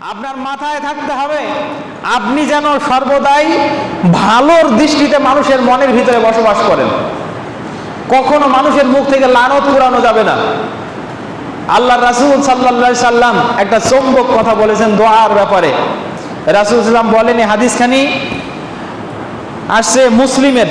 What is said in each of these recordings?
আপনার মাথায় থাকতে হবে, আপনি যেন সর্বদাই ভালোর দৃষ্টিতে মানুষের মনের ভিতরে বসবাস করেন। কখনো মানুষের মুখ থেকে লানত পুরানো যাবে না। আল্লাহ রাসুল সাল্লা সাল্লাম একটা চম্বক কথা বলেছেন দোয়ার ব্যাপারে। রাসুল সাল্লাম বলেনি হাদিস হাদিসখানি আসছে মুসলিমের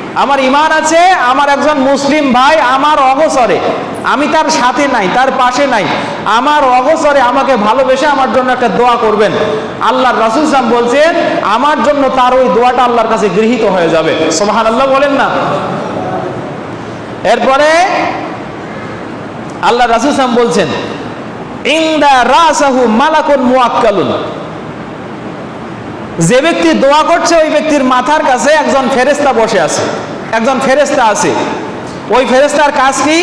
আমার ইমান আছে, আমার একজন মুসলিম ভাই আমার অগসরে আমি তার সাথে নাই, তার পাশে নাই। আমার অগসরে আমাকে ভালোবেসে আমার জন্য একটা দোয়া করবেন। আল্লাহর রাসূল সাল্লাম বলছেন, আমার জন্য তার ওই দোয়াটা আল্লাহর কাছে গৃহীত হয়ে যাবে। সুবহানাল্লাহ বলেন না। এরপরে আল্লাহ রাসূল সাল্লাম বলছেন ইংদা রাসাহু মালাকুন মুআক্কালুন। যে ব্যক্তি দোয়া করছে, ওই ব্যক্তির মাথার কাছে একজন ফেরেস্তা বসে আছে। একজন ফেরেস্তা আছে। ওই ফেরেস্তার কাজ কি?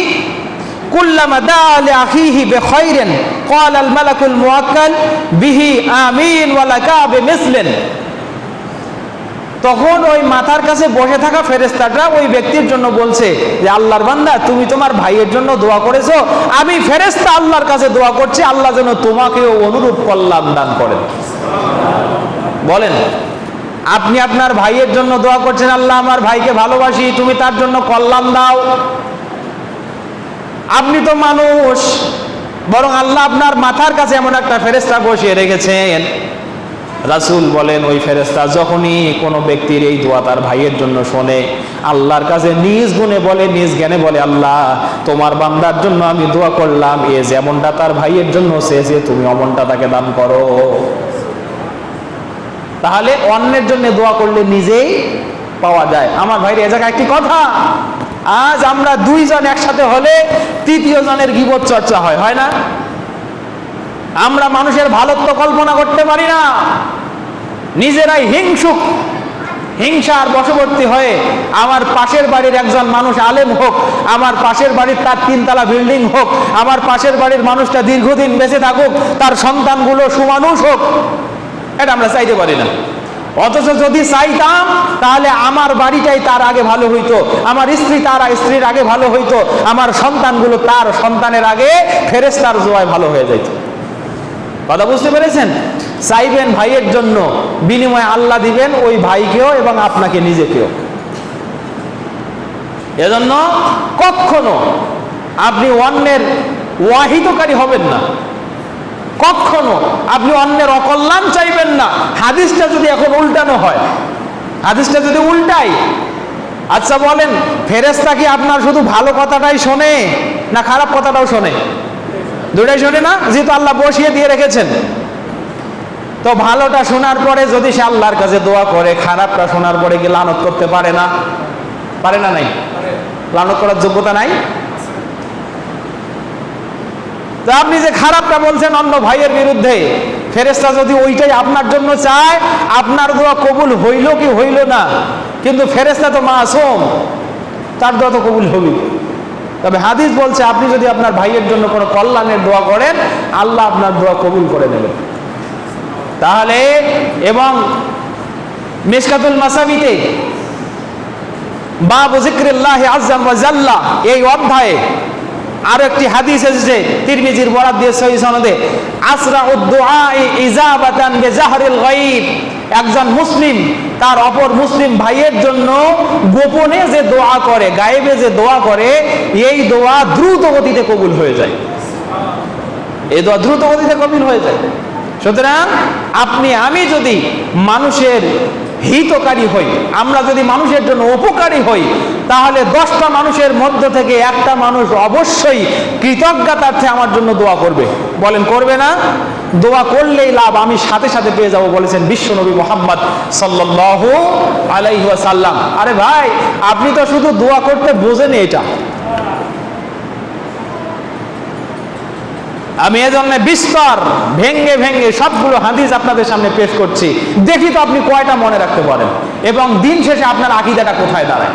কুল্লামা দা আলি আখিহি বিখাইরিন ক্বাল আল মালাকুল মুআক্কাল, বিহি আমিন ওয়া লাকা বিমিসলিন। তখন ওই মাথার কাছে বসে থাকা ফেরেস্তাটা ওই ব্যক্তির জন্য বলছে যে, আল্লাহর বান্দা, তুমি তোমার ভাইয়ের জন্য দোয়া করেছ। আমি ফেরেস্তা আল্লাহর কাছে দোয়া করছি, আল্লাহ যেন তোমাকেও অনুরূপ কল্যাণ দান করেন। বলেন। আপনি আপনার ভাইয়ের জন্য দোয়া করছেন, আল্লাহ আমার ভাইকে ভালোবাসি, তুমি তার জন্য কল্যাণ দাও। আপনি তো মানুষ, বরং আল্লাহ আপনার মাথার কাছে এমন একটা ফেরেস্তা বসিয়ে রেখেছেন। রাসুল বলেন, ওই ফেরেস্তা যখনই কোনো ব্যক্তির এই দোয়া তার ভাইয়ের জন্য শোনে, আল্লাহর কাছে নিজ গুণে বলে, নিজ জ্ঞানে বলে, আল্লাহ, তোমার বান্দার জন্য আমি দোয়া করলাম, এ যেমনটা তার ভাইয়ের জন্য চেয়েছে তুমি অমনটা তাকে দান করো। তাহলে অন্যের জন্য দোয়া করলে নিজেই পাওয়া যায়। আমার ভাইয়ের এ জায়গায় একটি কথা। আজ আমরা দুইজন একসাথে হলে তৃতীয় জনের গিবত চর্চা হয় হয় না? আমরা মানুষের ভালোত্ব কল্পনা করতে পারি না। নিজেরাই হিংসুক। হিংসার বশবর্তী হয়ে আমার পাশের বাড়ির একজন মানুষ আলেম হোক, আমার পাশের বাড়ির তার তিনতলা বিল্ডিং হোক, আমার পাশের বাড়ির মানুষটা দীর্ঘদিন বেঁচে থাকুক, তার সন্তানগুলো সুমানুষ হোক এটা আমরা চাইতে পারি না। অথচ যদি চাইতাম, তাহলে আমার বাড়িটাই তার আগে ভালো হইতো, আমার স্ত্রী তার স্ত্রীর আগে ভালো হইতো, আমার সন্তানগুলো তার সন্তানের আগে ফেরেস্তার জোয়ায় ভালো হয়ে যাইত। কথা বুঝতে পেরেছেন? চাইবেন ভাইয়ের জন্য, বিনিময়ে আল্লাহ দিবেন ওই ভাইকেও এবং আপনাকে নিজেকেও। এজন্য কখনো আপনি অন্যের ওয়াহিতকারী হবেন না। কখনো আপনি অন্যের অকল্যাণ চাইবেন না। হাদিসটা যদি এখন উল্টানো হয়, হাদিসটা যদি উল্টাই আচ্ছা বলেন ফেরেস্তা কি আপনার শুধু ভালো কথাটাই শোনে না খারাপ কথাটাও শোনে? দুটাই শোনে না? যেহেতু আল্লাহ বসিয়ে দিয়ে রেখেছেন। তো ভালোটা শোনার পরে যদি সে আল্লাহর কাছে দোয়া করে, খারাপটা শোনার পরে কি লানত করতে পারে না? পারে না নাই? লানত করার যোগ্যতা নাই? তো আপনি যে খারাপটা বলছেন অন্য ভাইয়ের বিরুদ্ধে ফেরেস্তা যদি ওইটাই আপনার জন্য চায়, আপনার দোয়া কবুল হইল কি হইল না? কিন্তু ফেরেস্তা তো মাসুম, তার দোয়া তো কবুল হবি তবে হাদিস বলছে, আপনি যদি আপনার ভাইয়ের জন্য কোনো কল্যাণের দোয়া করেন, আল্লাহ আপনার দোয়া কবুল করে নেবেন। তাহলে এবং মিসকাতুল মাসাবিতে, বাবু জিক্রিল্লাহ আজম এই অধ্যায়ে আরও একটি হাদিস এসেছে, তিরমিজির বরাদ দিয়ে সহি সনদে, আসরা উদ্দুআ ইজাবাতান বিজাহরিল গায়ব। একজন মুসলিম, তার অপর মুসলিম ভাইয়ের জন্য গোপনে যে দোয়া করে, গায়েবে যে দোয়া করে, এই দোয়া দ্রুত গতিতে কবুল হয়ে যায়। এই দোয়া দ্রুত গতিতে কবুল হয়ে যায়। সুতরাং আপনি, আমি যদি মানুষের হিতকারী হই। আমরা যদি মানুষের জন্য উপকারী হই, তাহলে দশটা মানুষের মধ্য থেকে একটা মানুষ অবশ্যই কৃতজ্ঞতার্থে আমার জন্য দোয়া করবে। বলেন, করবে না? দোয়া করলেই লাভ, আমি সাথে সাথে পেয়ে যাব, বলেছেন বিশ্ব নবী মোহাম্মদ সাল্লাহ আলাইসাল্লাম আরে ভাই, আপনি তো শুধু দোয়া করতে বোঝেন এটা। আমি এজন্য বিস্তর, ভেঙ্গে ভেঙ্গে সবগুলো হাদিস আপনাদের সামনে পেশ করছি। দেখি তো আপনি কয়টা মনে রাখতে পারেন। এবং দিন শেষে আপনার আকিদাটা কোথায় দাঁড়ায়?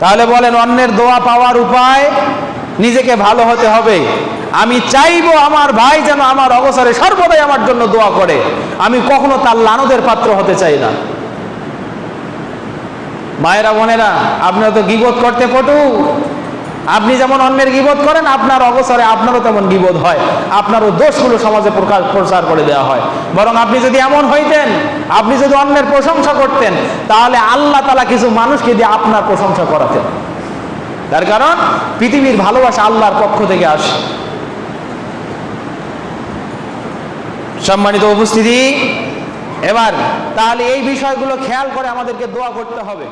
তাহলে বলেন, অন্যের দোয়া পাওয়ার উপায় নিজেকে ভালো হতে হবে। আমি চাইব আমার ভাই যেন আমার অবসরে সর্বদাই আমার জন্য দোয়া করে। আমি কখনো তার লানদের পাত্র হতে চাই না। মায়েরা, বোনেরা, আপনারা তো গিবোধ করতে পটু। আপনি যেমন অন্যের গিবোধ করেন, আপনার অবসরে আপনারও তেমন গিবোধ হয়। আপনারও দোষগুলো সমাজে প্রকাশ, প্রচার করে দেওয়া হয়। বরং আপনি যদি এমন হইতেন, আপনি যদি অন্যের প্রশংসা করতেন, তাহলে আল্লাহ তালা কিছু মানুষকে দিয়ে আপনার প্রশংসা করাতেন। তার কারণ, পৃথিবীর ভালোবাসা আল্লাহর পক্ষ থেকে আসে। সম্মানিত উপস্থিতি, এবার তাহলে এই বিষয়গুলো খেয়াল করে আমাদেরকে দোয়া করতে হবে।